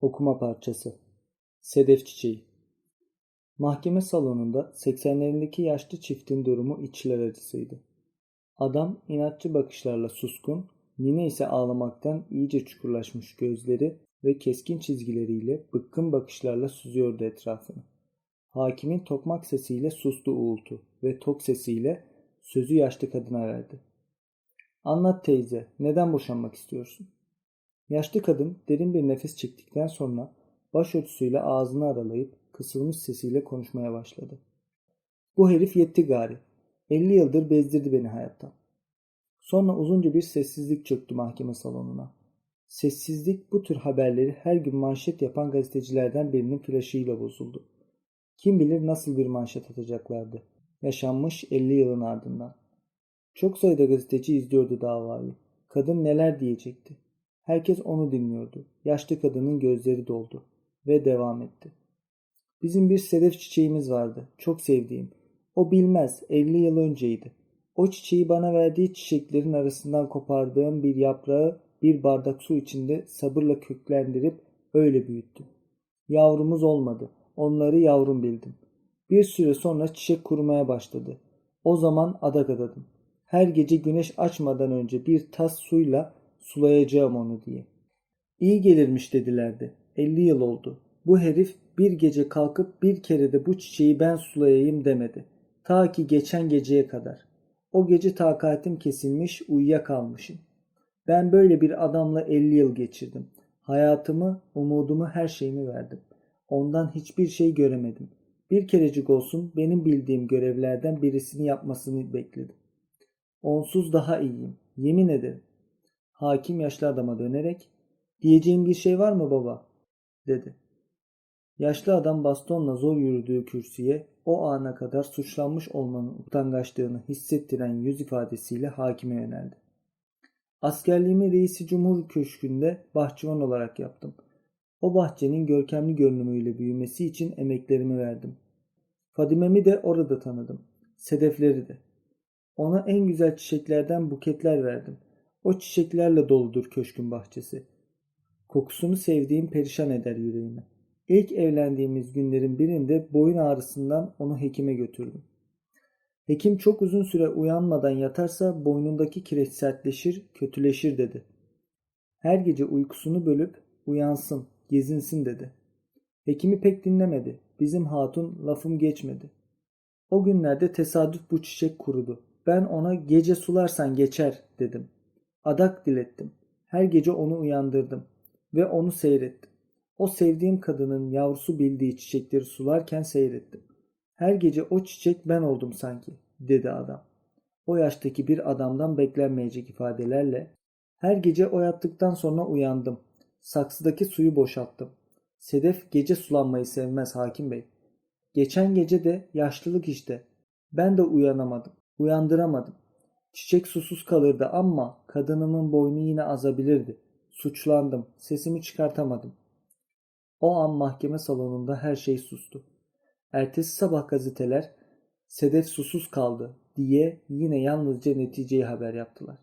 Okuma parçası Sedef Çiçeği Mahkeme salonunda seksenlerindeki yaşlı çiftin durumu içler acısıydı. Adam inatçı bakışlarla suskun, Nine ise ağlamaktan iyice çukurlaşmış gözleri ve keskin çizgileriyle bıkkın bakışlarla süzüyordu etrafını. Hakimin tokmak sesiyle sustu uğultu ve tok sesiyle sözü yaşlı kadına verdi. Anlat teyze, neden boşanmak istiyorsun? Yaşlı kadın derin bir nefes çektikten sonra başörtüsüyle ağzını aralayıp kısılmış sesiyle konuşmaya başladı. Bu herif yetti gari. 50 yıldır bezdirdi beni hayattan. Sonra uzunca bir sessizlik çöktü mahkeme salonuna. Sessizlik bu tür haberleri her gün manşet yapan gazetecilerden birinin flaşıyla bozuldu. Kim bilir nasıl bir manşet atacaklardı. Yaşanmış 50 yılın ardından. Çok sayıda gazeteci izliyordu davayı. Kadın neler diyecekti. Herkes onu dinliyordu. Yaşlı kadının gözleri doldu ve devam etti. Bizim bir sedef çiçeğimiz vardı. Çok sevdiğim. O bilmez. 50 yıl önceydi. O çiçeği bana verdiği çiçeklerin arasından kopardığım bir yaprağı bir bardak su içinde sabırla köklendirip öyle büyüttüm. Yavrumuz olmadı. Onları yavrum bildim. Bir süre sonra çiçek kurumaya başladı. O zaman adak adadım. Her gece güneş açmadan önce bir tas suyla sulayacağım onu diye. İyi gelirmiş dedilerdi. 50 yıl oldu. Bu herif bir gece kalkıp bir kere de bu çiçeği ben sulayayım demedi. Ta ki geçen geceye kadar. O gece takatim kesilmiş, uyuyakalmışım. Ben böyle bir adamla 50 yıl geçirdim. Hayatımı, umudumu, her şeyimi verdim. Ondan hiçbir şey göremedim. Bir kerecik olsun benim bildiğim görevlerden birisini yapmasını bekledim. Onsuz daha iyiyim. Yemin ederim. Hakim yaşlı adama dönerek diyeceğim bir şey var mı baba? dedi. Yaşlı adam bastonla zor yürüdüğü kürsüye o ana kadar suçlanmış olmanın utangaçlığını hissettiren yüz ifadesiyle hakime yöneldi. Askerliğimi reisi cumhur köşkünde bahçıvan olarak yaptım. O bahçenin görkemli görünümüyle büyümesi için emeklerimi verdim. Fadime'mi de orada tanıdım. Sedefleri de. Ona en güzel çiçeklerden buketler verdim. O çiçeklerle doludur köşkün bahçesi. Kokusunu sevdiğim perişan eder yüreğimi. İlk evlendiğimiz günlerin birinde boyun ağrısından onu hekime götürdüm. Hekim çok uzun süre uyanmadan yatarsa boynundaki kireç sertleşir, kötüleşir dedi. Her gece uykusunu bölüp uyansın, gezinsin dedi. Hekimi pek dinlemedi. Bizim hatun lafım geçmedi. O günlerde tesadüf bu çiçek kurudu. Ben ona gece sularsan geçer dedim. Adak dilettim. Her gece onu uyandırdım ve onu seyrettim. O sevdiğim kadının yavrusu bildiği çiçekleri sularken seyrettim. Her gece o çiçek ben oldum sanki, dedi adam. O yaştaki bir adamdan beklenmeyecek ifadelerle. Her gece o yattıktan sonra uyandım. Saksıdaki suyu boşalttım. Sedef gece sulanmayı sevmez hakim bey. Geçen gece de yaşlılık işte. Ben de uyanamadım. Uyandıramadım. Çiçek susuz kalırdı ama kadınımın boynu yine azabilirdi. Suçlandım. Sesimi çıkartamadım. O an mahkeme salonunda her şey sustu. Ertesi sabah gazeteler Sedef susuz kaldı diye yine yalnızca neticeyi haber yaptılar.